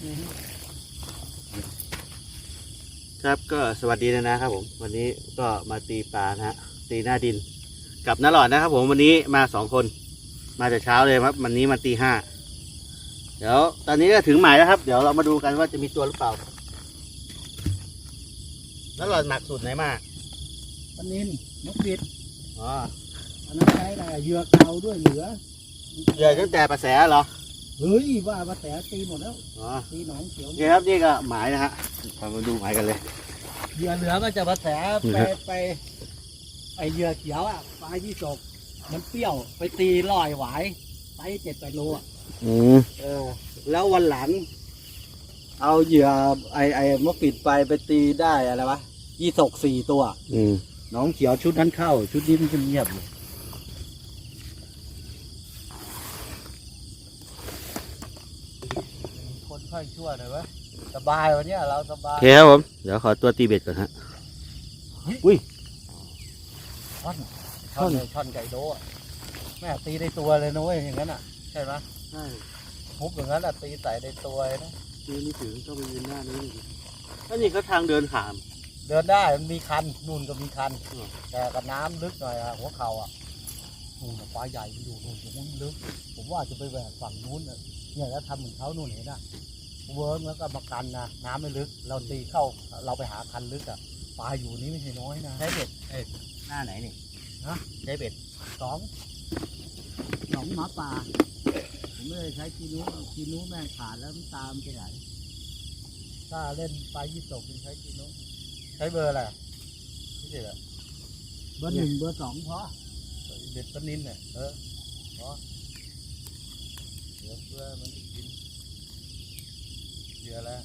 ครับก็สวัสดีนะนะครับผม วันนี้ก็มาตีปลานะฮะตีหน้าดิน กับน้าหลอดนะครับ ผมวันนี้มาสองคน มาแต่เช้าเลยครับ วันนี้มาตีห้าเดี๋ยวตอนนี้ก็ถึงหมายแล้วครับ เดี๋ยวเรามาดูกันว่าจะมีตัวหรือเปล่าน้าหลอดหนักสุดไหนมากปลานินนกบิดอ๋ออันนั้นใช้อะไรเหยื่อเก่าด้วยเหลือเหยื่อตั้งแต่ประแสเหรอ เฮ้ยว่าปลาแสตีหมดแล้วอ๋อตีหนองเขียวโอเคครับนี่ก็หมายนะฮะเรามาดูหมายกันเลย เหยื่อเหลือมันจะปลาแสไปนะฮะไปไอเหยื่อเขียวอะปลายี่สกมันเปรี้ยวไปตีลอยหวายไปเจ็ดแปดโลอะอืมเออ แล้ววันหลัง เอาเหยื่อไอไอมะปิดไปไปตีได้อะไรวะยี่สกสี่ตัว อืมหน้องเขียวชุดนั้นเข้า ชุดนี้มันจะเงียบเลย คนค่อยชั่วหน่อยวะสบายวันเนี้ยเราสบาโอยเคครับผม เดี๋ยวขอตัวตีเบ็ดก่อนฮะช่อนช่อนเลยช่อนไก่โดอะแม่ตีได้ตัวเลยนะเว้ยอย่างนั้นอะ ใช่ไหมใช่มุกอย่างนั้นอะตีใส่ได้ตัวเลยนะยืนไม่ถึงต้องไปยืนหน้านี้เลยแล้วนี่ก็ทางเดินขาม เดินได้มันมีคันนู่นก็มีคันอืมแต่กับน้ำลึกหน่อยอะหัวเข่าอะนู่นน่ะปลาใหญ่มันอยู่นู่นตรงนู้นลึก ผมว่าจะไปแหวกฝั่งนู้นน่ะเนี่ยแล้วทำเหมือนเขานู่นเห็นอะ เวิร์กแล้วก็มากันนะน้ำไม่ลึก เราตีเข้าเราไปหาคันลึกอะปลาอยู่นี้ไม่ใช่น้อยนะใช้เบ็ดเอ้ยหน้าไหนนี่ฮะใช้เบ็ดสองสองหมาป่าผมไม่ได้ใช้กีนู้กีนู้แม่งขาดแล้วมันตามไปไหนถ้าเล่นปลายี่สกคุณใช้กีนู้ใช้เบอร์อะไรไม่ใช่เหรอเบอร์หนึ่งเบอร์สองพอเบ็ดปลานินเนี่ยเออพอเดี๋ยวเพื่อมัน จะกินเหยื่อแล้ว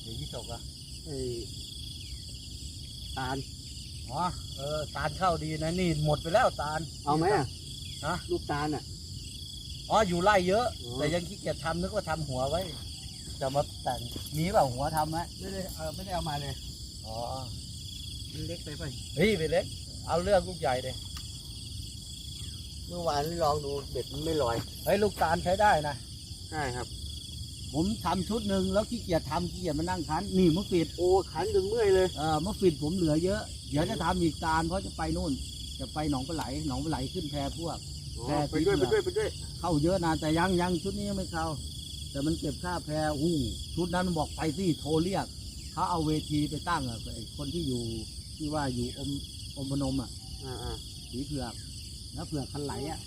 เหยื่อยี่สกอะไอ้ตาลอ๋อเออตาลเข้าดีนะนี่หมดไปแล้วตาลเอาไหมอะฮะลูกตาลอะอ๋ออยู่ไร่เยอะอ๋อแต่ยังขี้เกียจทำนึกว่าทำหัวไว้ จะมาแต่งมีเปล่าหัวทำไหมไม่ได้เออไม่ได้เอามาเลยอ๋อมันเล็กไปไปเฮ้ยไปเล็ก เอาเรื่องลูกใหญ่เลยเมื่อวานลองดูเบ็ดมันไม่ลอยเฮ้ยลูกตาลใช้ได้นะใช่ครับ ผมทำชุดหนึ่งแล้วขี้เกียจทำขี้เกียจมานั่งคันนี่มะฟิดโอ้ขันจนเมื่อยเลย เออมะฟิดผมเหลือเยอะ เดี๋ยวจะทำอีกตาลเพราะจะไปนู่น จะไปหนองปลาไหลหนองปลาไหลขึ้นแพพวก อ๋อแค่ไปด้วยทิ้ไปงเหรอด้วยไปด้วยเข้าเยอะนะแต่ยังยังชุดนี้ยังไม่เข้า แต่มันเก็บค่าแพรอู้ชุดนั้นมันบอกไปสิโทรเรียกเขาเอาเวทีไปตั้งอะไอ้คนที่อยู่ที่ว่าอยู่อมอมพนมอะอ่าอ่าสีเผือกแล้วเผือกคันไหลอะ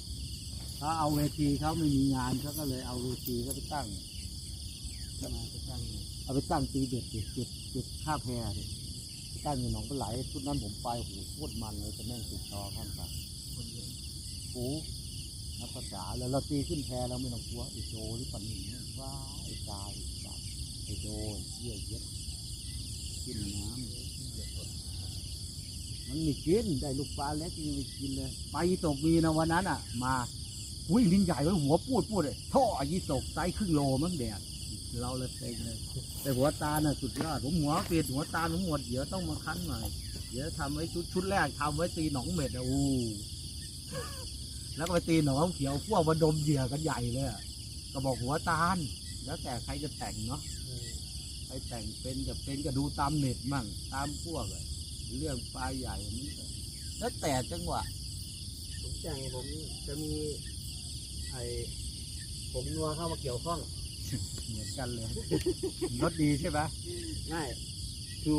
เขาเอาเวทีเขาไม่มีงานเขาก็เลยเอาเวทีเขาไปตั้งก็มาไปตั้ง เอาไปตั้งตีเด็ดเดิเก็บเก็บค่าแพรดิตั้งอยู่หนองปลาไหลชุดนั้นผมไปโอ้โหโคตรมันเลยจะแม่งติดต่อข้ามกันโอ้นับภาษาแล้วเราตีขึ้นแพรเราไม่ต้องกลัวไอโจหรือปันหนีว้าไอ้กายไอ้ตว์ไอโจเยี่ยเย็ดกินน้ำเลยมันไม่กินได้ลูกปลาเล็กยังไม่กินเลยไปยีตกมีนะวันนั้นอะ มาอุ้ยลิ้นใหญ่ไว้หัวปูดปูดเลยท่อยีตกไซส์ครึ่งโลมั้งแดด เราเลยเต็งเลยแต่หัวตาลน่ะสุดยอดผมหัวเปียดหัวตาผมหมดเดี๋ยวต้องมาคั้นใหม่เดี๋ยวทำไว้ชุดชุดแรกทำไว้ตีหนองเม็ดอะอู้แล้วก็ไปตีหนองเขียวพวกมาดมเหยื่อกันใหญ่เลยก็บอกหัวตาลแล้วแต่ใครจะแต่งเนาะใครแต่งเป็นกับเป็นก็ดูตามเน็ตมั่งตามพวกอะเรื่องปลาใหญ่นี่แล้วแต่จังหวะผมแจ้งผมจะมีไอ้ผมนัวเข้ามาเกี่ยวข้อง เหมือนกันเลย รถดีใช่ไหมง่ายดู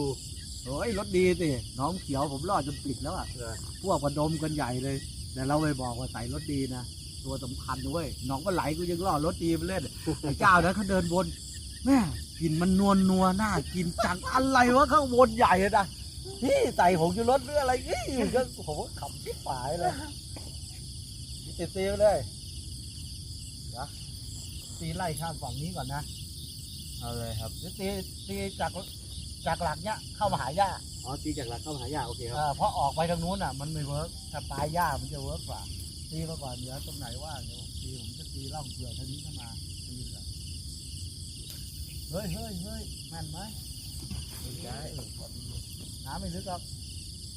โอ้ยรถดีสิน้องเขียวผมรอดจนปิดแล้วอะเลยพวกมาดมกันใหญ่เลย แต่เราไม่บอกว่าใส่รถดีนะตัวสำคัญเว้ยน้องก็ไหลกูยังล่อรถดีไปเล่นไอ้เจ้านั้นเขาเดินวนแม่กลินมันนวลนัวหน้ากินจังอะไรวะข้างบนใหญ่อะนะนี่ใส่ผงชูรสหรืออะไรนี่ก็ผมก็ขำชิบหายเลยติดตีไปเลยเดี๋ยว ตีไล่ข้ามฝั่งนี้ก่อนนะเอาเลยครับเดี๋ยวตีตีจากจากหลักเนี้ยเข้ามาหาย่าอ๋อตีจากหลักเข้ามาหายาโอเคครับอ่าเพราะออกไปทางนู้นอะ มันไม่เวิร์กถ้าปลายย่ามันจะเวิร์กกว่าตีมาก่อนเดี๋ยวตรงไหนว่างเดี๋ยวผมตีผมจะตีล่องเผื่อทางนี้เข้ามาตีเลยเฮ้ยเฮ้ยเฮ้ยแม่นไหมไม่ใช่น้ำไม่ลึกหรอก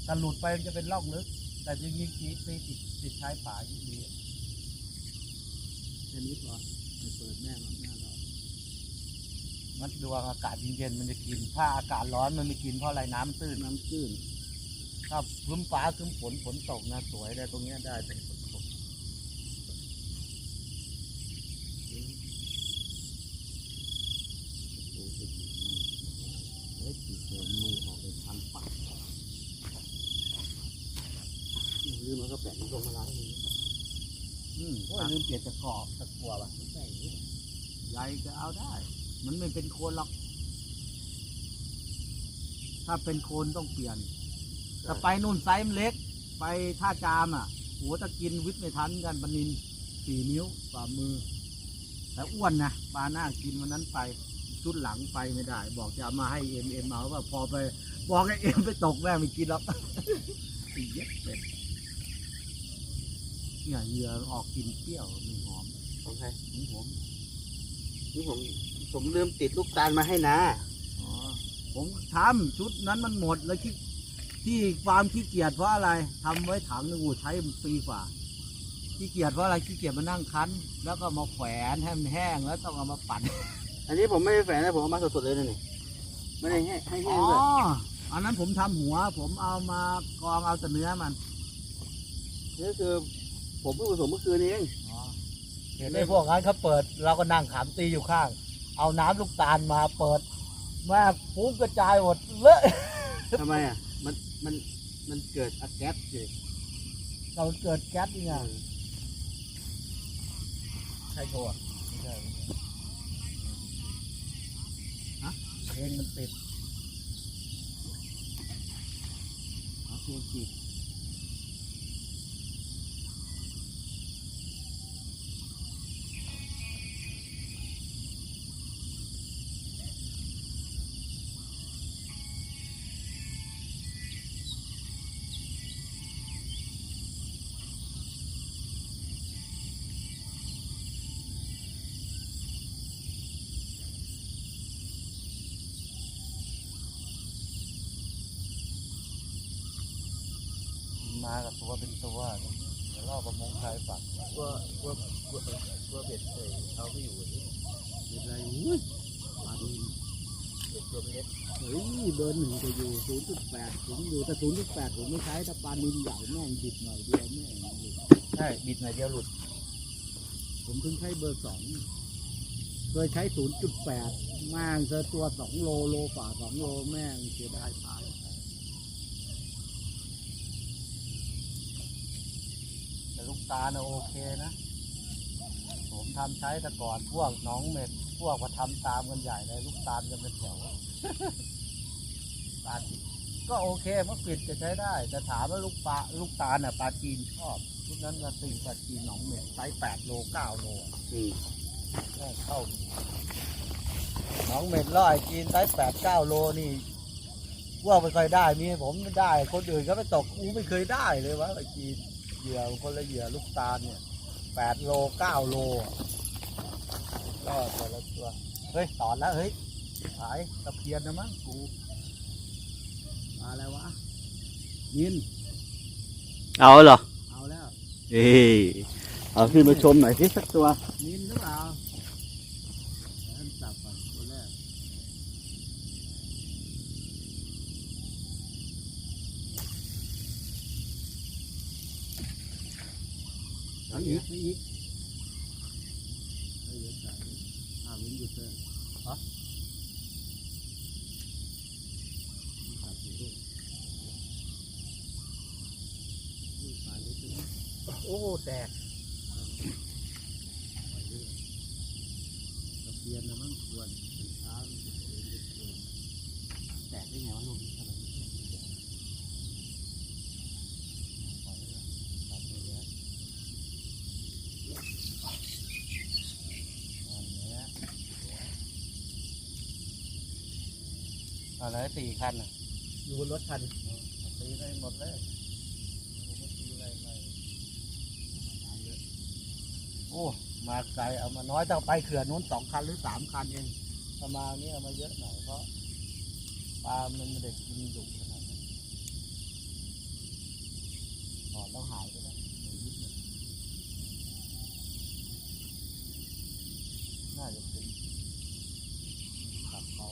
ถ้าหลุดไปมันจะเป็นร่องลึก แต่จริงๆตีตีติดติดชายป่ายิ่งดีแค่นี้พอไม่ เปิดแม่มันแม่เรามันดูอากาศเย็นๆมันจะกิน ถ้าอากาศร้อนมันไม่กินเพราะอะไรน้ำตื้น น้ำตื้นถ้าครึ้มฟ้าครึ้มฝนฝนตกนะสวยเลยตรงเนี้ยได้แต่ฝนตกเฮ้ยติดเลยมือออกไปทำปักลืมมันก็แปะมันลงมาล้างมืออืม โอ้ยลืมเปลี่ยนตะกรอบตะกัวป่ะใส่ใหญ่ก็เอาได้ มันไม่เป็นโคนหรอก ถ้าเป็นโคนต้องเปลี่ยนถ้าไปนู่นไซส์มันเล็ก ไปท่าจามอะ หัวตะกินวิทย์ไม่ทันกันปลานินสี่นิ้วฝ่ามือ แต่อ้วนนะปลาหน้ากินวันนั้นไปชุดหลังไปไม่ได้ บอกจะเอามาให้เอ็มเอ็มเอาว่าพอไป บอกให้เอ็มไปตกแม่ไม่กินหรอกไอ้เย็ดเป็ด เนี่ยเหยื่อออกกลินเปรี้ยวมันหอมของใครมันหอมนี่ผมผมลืมติดลูกตาลมาให้นะอ๋อผมทำชุดนั้นมันหมดแล้วที่ที่ความขี้เกียจเพราะอะไรทำไว้ถังหนึงโอ้ใช้ปีฝ่าขี้เกียจเพราะอะไรขี้เกียจมานั่งคั้น แล้วก็มาแขวนให้มันแห้งแล้วต้องเอามาปั่นอันนี้ผมไม่ได้แฝงนะผมเอามาสดๆเลยนะนี่ไม่ได้ให้ให้อ๋แห้องเลยอันนั้นผมทำหัว ผมเอามากรองเอาแต่เนื้อมันนี่คือ ผมเพิ่งผสมเมื่อคืนเองเห็นไอ้พวกนั้นเขาเปิด เราก็นั่งขามตีอยู่ข้าง เอาน้ำลูกตาลมาเปิดแม่ฟุ้งกระจายหมดเลอะทำไมอะมันมันมันเกิดอะแก๊สเลยเราเกิดแก๊สนี่ไงใช่โชว์อะไม่ใช่ไม่ใช่ฮะเพลงมันติด เอาตัวจิตมา กับตัวเป็นตัวเดี๋ยวรอบประมงชายฝั่งกลัวกลัวกลัวกลัวเบ็ดเลยเอาไม่อยู่นี่เด็ดอะไรอุ้ยปลาดีเบ็ดตัวเล็กเฮ้ยเบอร์หนึ่งจะอยู่ศูนย์จุดแปดผมอยู่แต่ศูนย์จุดแปดผมไม่ใช้ถ้าปลานินใหญ่แม่งดิบหน่อยเดียวแม่งหลุดใช่บิดหน่อยเดียวหลุด ผมถึงใช้เบอร์สองเคยใช้ศูนย์จุดแปดแม่งเจอตัวสองโลโลฝ่าสองโลแม่งเสียดายตายแต่ลูก ตาลน่ะโอเคนะ ผมทำใช้แต่ก่อนพวกหน้องเม็ด พวกมาทำตามกันใหญ่เลยลูกตาลจะเป็นแถวปลาจีนก็โอเคเมื่อปิดจะใช้ได้ แต่ถามว่าลูกปลาลูกตาลน่ะปลาจีนชอบชุดนั้นมาตีปลาจีนหนองเม็ดไซส์แปดโลเก้าโลอะอืมแม่งเข้าดีหนองเม็ดร้อยจีนไซส์แปดเก้าโลนี่ว่าไม่ค่อยได้มีให้ผมไม่ได้ คนอื่นเขาไปตกกูไม่เคยได้เลยวะปลาจีน เหยื่อคนละเหยื่อลูกตาลเนี่ยแปดโลเก้าโลอะก็แต่ละตัวเฮ้ยตอนแล้วเฮ้ยหายตะเพียนนะมั้งกูปลาอะไรวะนิน เอาเหรอ เอาแล้ว เอ้ยเอาขึ้นมาชมหน่อยสิสักตัวนินหรือเปล่าแล้วจับก่อนตัวแรก เอาอีกเอาอีกเอาอีกจับอีกอ้าวมิ้นหยุดเลยฮะจับอีกลูกอุ้ยปลาเล็กจังนะโอ้ แตกปล่อยเรื่อยตะเพียนนะมั้งควรเป็นเช้ามันจะเพียนจะเพียนแตกได้ไงวะลูกนี้ทำไมไม่แตก อะไรสี่คันอะอยู่บนรถคันตีได้หมดเลยตีอะไรไม่โอ้มาไกลเอามาน้อยต้องไปเขื่อนนู้นสองคันหรือสามคันเองประมาณนี้เอามาเยอะหน่อยเพราะปลามันไม่ได้กินดุขนาดนั้นก่อนต้องหายไปแล้วเดี๋ยวยึดมันน่าจะเป็นปลา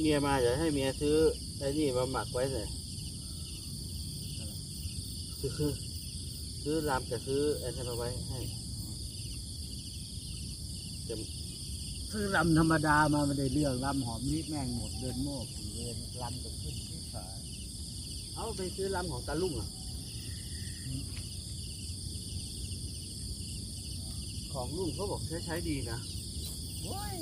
เมียมาจะให้เมียซื้อไอ้นี่มาหมักไว้เลยซื้อซื้อรามจะซื้อไอ้นี่มาไว้ให้ซื้อลำธรรมดามาไม่ได้เรื่องลำหอมนิดแม่งหมดเดินโมกเดินลำจะขึ้นที่สายเอาไปซื้อรามของตาลุ่งอะ ของลุงเขาบอกใช้ใช้ดีนะโอ้ย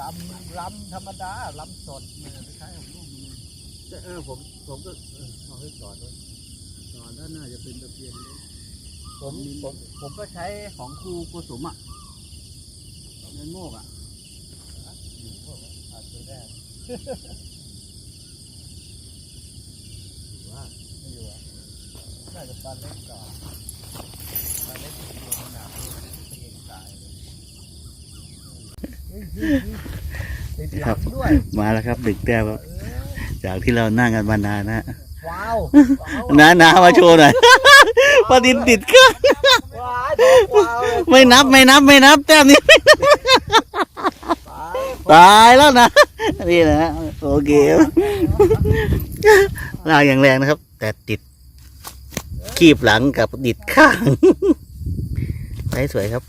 ลำลำธรรมดาลำสดไม่ได้ไปใช้ของลูกมันแต่เออผมผมก็เออเอาให้จอดด้วยตอนนั้นน่าจะเป็นตะเพียนเล็กผมผมผมก็ใช้ของครูโกสุมอะเงินโมกอะอยู่พวกอาจจะได้ว่าไม่อยู่อะน่าจะปลาเล็กก่อนปลาเล็กตัวขนาดนี้เห็นตายเลย เฮ้ยเฮ้ยเฮ้ยติดหลังด้วยมาแล้วครับดึกแต้มครับจากที่เรานั่งกันมานานนะว้าวว้าวน้าน้ามาโชว์หน่อยพอดินติดข้างว้าวดอกว้าวเลยไม่นับไม่นับไม่นับแต้มนี้ตายตายแล้วนะนี่นะโอเคลากอย่างแรงนะครับ แต่ติดคีบหลังกับดิดข้างใช้สวยครับ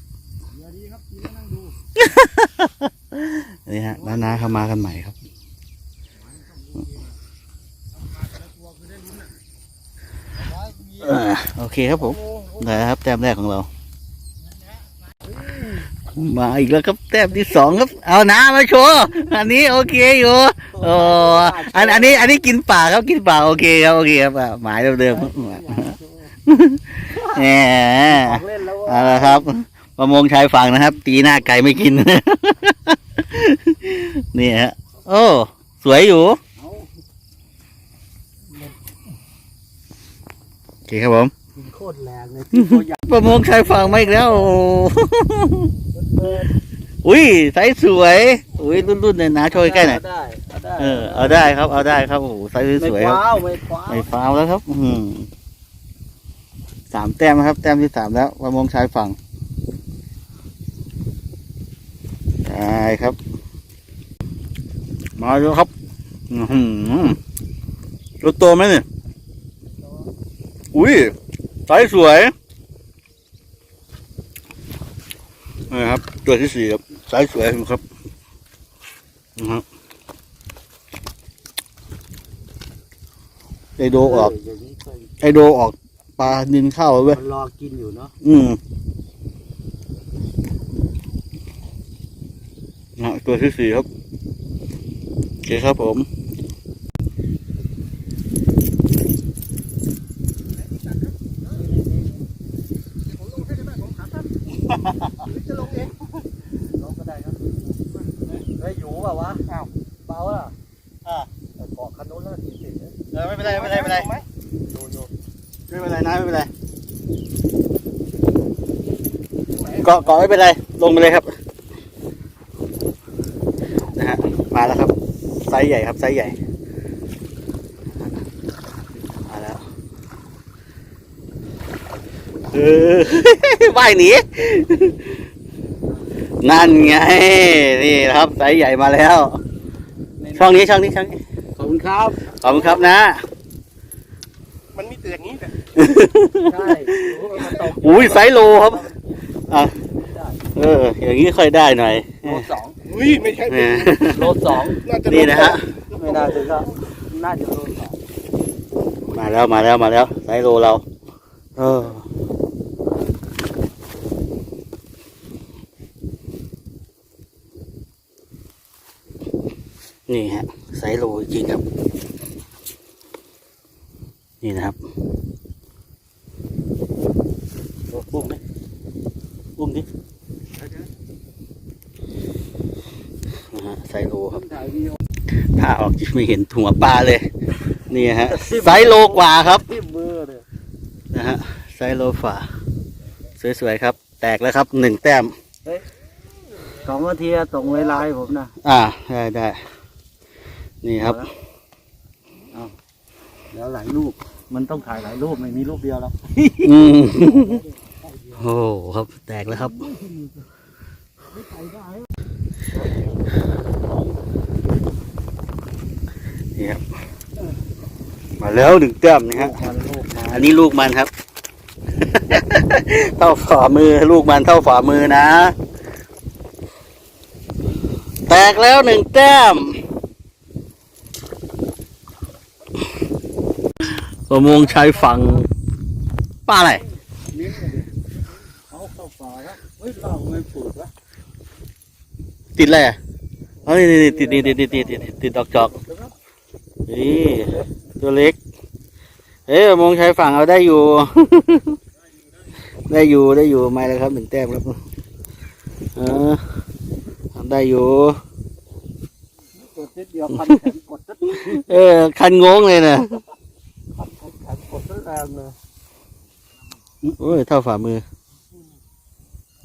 นี่ฮะน้าน้าเขามากันใหม่ครับ โอเคครับผมได้ครับแต้มแรกของเรา มาอีกแล้วครับแต้มที่สองครับ เอาน้ามาโชว์อันนี้โอเคอยู่โอ้อันอันนี้ อันนี้กินป่าครับกินป่าโอเคครับโอเคครับหมายเดิมๆแหมเนแล้วเอาละครับประมงชายฝั่งนะครับ ตีหน้าไก่ไม่กิน นี่ฮะ โอ้ สวยอยู่ โอเคครับผมกินโคตรแรงเลยที่ตัวใหญ่ประมงชายฝั่งมาอีกแล้วโอ้โหเบิร์นอุ้ยไซส์สวย อุ้ยรุ่นๆเนี่ยนะโชว์ใกล้ๆหน่อยได้เอาได้เออ เอาได้ครับ เอาได้ครับ โอ้โหไซส์ไม่สวยคครับว้าวไม่คว้าว ไม่ฟาวแล้วครับ อืมสามแต้มนะครับ แต้มที่สามแล้วประมงชายฝั่งได้ครับ มาแล้วครับอือหือตัวโตไหมเนี่ยอุ้ยไซส์สวยนี่ครับ ตัวที่สี่ครับไซส์สวยครับนะครับไอโดออกเอย่างนี้เคยไอโดออกปลาดินเข้าเว้ยมันรอกินอยู่เนาะอืมนะตัวที่สี่ครับโอ เคครับผมจะลงเองลงก็ได้ครับเฮ้ยอยู่เปล่าวะอ้าวเปล่าล่ะอ่าไอ้เกาะคันนู้นแล้วติดติดเลยเออไม่เป็นไรไม่เป็นไรไม่เป็นไรดูดูไม่เป็นไรนะไม่เป็นไรเกาะเกาะไม่เป็นไรลงไปเลยครับนะฮะมาแล้วครับ ไซ ส์ใหญ่ครับไซส์ใหญ่มาแล้วเออว่ายหนีนั่นไง นี่นะครับไซส์ใหญ่มาแล้ว ช่องนี้ช่องนี้ช่องนี้ขอบคุณครับขอบคุณครับนะ มันมีเตือนนี้แต่ใช่โอ้ยมันตกอุ้ยไซส์โลครับอะเออ อย่างนี้ค่อยได้หน่อยโลสอง อุ้ยไม่ใช่เออโลสองน่าจะนี่นะฮะ ไม่น่าถึงก็น่าจะโลสองมาแล้วมาแล้วมาแล้วไซส์โลเรา เออ นี่ฮะไซส์โลจริงครับ นี่นะครับปุ้มดิปุ้มดินะฮะไซส์โลครับ ถ่ายวีดีโอ ถ้าออกจะไม่เห็นหัวปลาเลย นี่ฮะไซส์โลกว่าครับที่มือเลยนะฮะไซส์โลฝ่า สวยๆครับ แตกแล้วครับหนึ่งแต้มสองนาทีอะส่งเวลาให้ผมนะ อ่าได้ได้นี่ครับแล้วหลายรูป มันต้องถ่ายหลายรูปไม่มีรูปเดียวแล้วอืมโอ้ครับ แตกแล้วครับ นี่ครับ มาแล้วหนึ่งแต้มนะฮะมันลูกมาอันนี้ลูกมันครับ เท่าฝ่ามือลูกมันเท่าฝ่ามือนะ แตกแล้วหนึ่งแต้มประมงชายฝั่งป้าอะไรมิ้นท์เลยดิเอาเข้าป่าแล้วเฮ้ยเราไม่ปลูกวะติดอะไรอะเฮ้ยนี่ติดติดติดติดติดติดติดดอกจอก นี่ตัวเล็ก เอ้ยประมงชายฝั่งเอาได้อยู่ ได้อยู่ได้อยู่ไม่เลยครับหนึ่งแต้มครับเออทำได้อยู่กดนิดเดียวพันแขนกดสักเออคันงงเลยนะพันแขนกดสักแรงเลยโอ้ยเท่าฝ่ามือ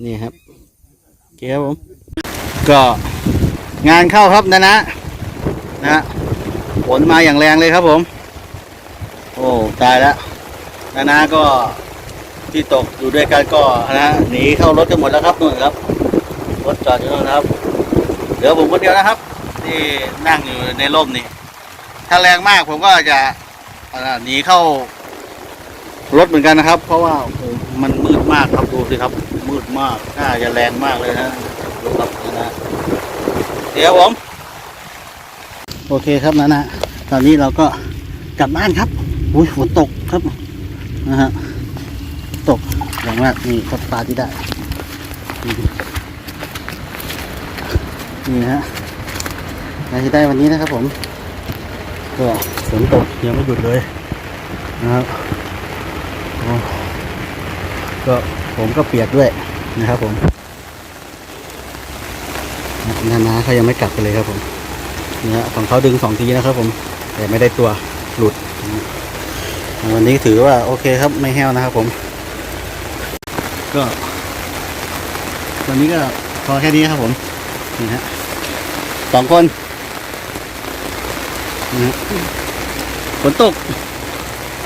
นี่ครับโอเคครับผม ก็งานเข้าครับนะนะนะฮะ ฝนมาอย่างแรงเลยครับผม โอ้ตายแล้วนะนะก็ที่ตกอยู่ด้วยกันก็นะหนีเข้ารถกันหมดแล้วครับนู่นครับรถจอดอยู่นู่นครับเหลือผมคนเดียวนะครับ ที่นั่งอยู่ในร่มนี่ถ้าแรงมากผมก็จะหนีเข้ารถเหมือนกันนะครับ เพราะว่ามันมืดมากครับดูสิครับ มืดมากน่าจะแรงมากเลยนะดูครับนะนะเดี๋ยวผม โอเคครับนะนะตอนนี้เราก็กลับบ้านครับอุ้ยฝนตกครับ นะฮะตกแรงมากนี่ครับปลาที่ได้ นี่ฮะปลาที่ได้วันนี้นะครับ ผมก็ฝนตกยังไม่หยุดเลยนะครับก็ผมก็เปียกด้วยนะครับผมนานาเขายังไม่กลับกันเลยครับผม นี่ฮะของเขาดึงสองทีนะครับ ผมแต่ไม่ได้ตัวหลุด วันนี้ถือว่าโอเคครับไม่แห้วนะครับผม ก็วันนี้ก็พอแค่นี้ครับผมนี่ฮะสองคนนี่ฮะฝนตก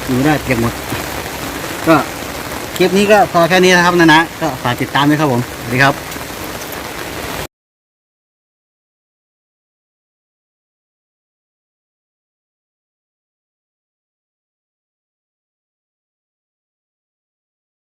อยู่ไม่ได้เปียกหมด ก็คลิปนี้ก็พอแค่นี้นะครับนะนะก็ฝากติดตามด้วยครับผมสวัสดีครับ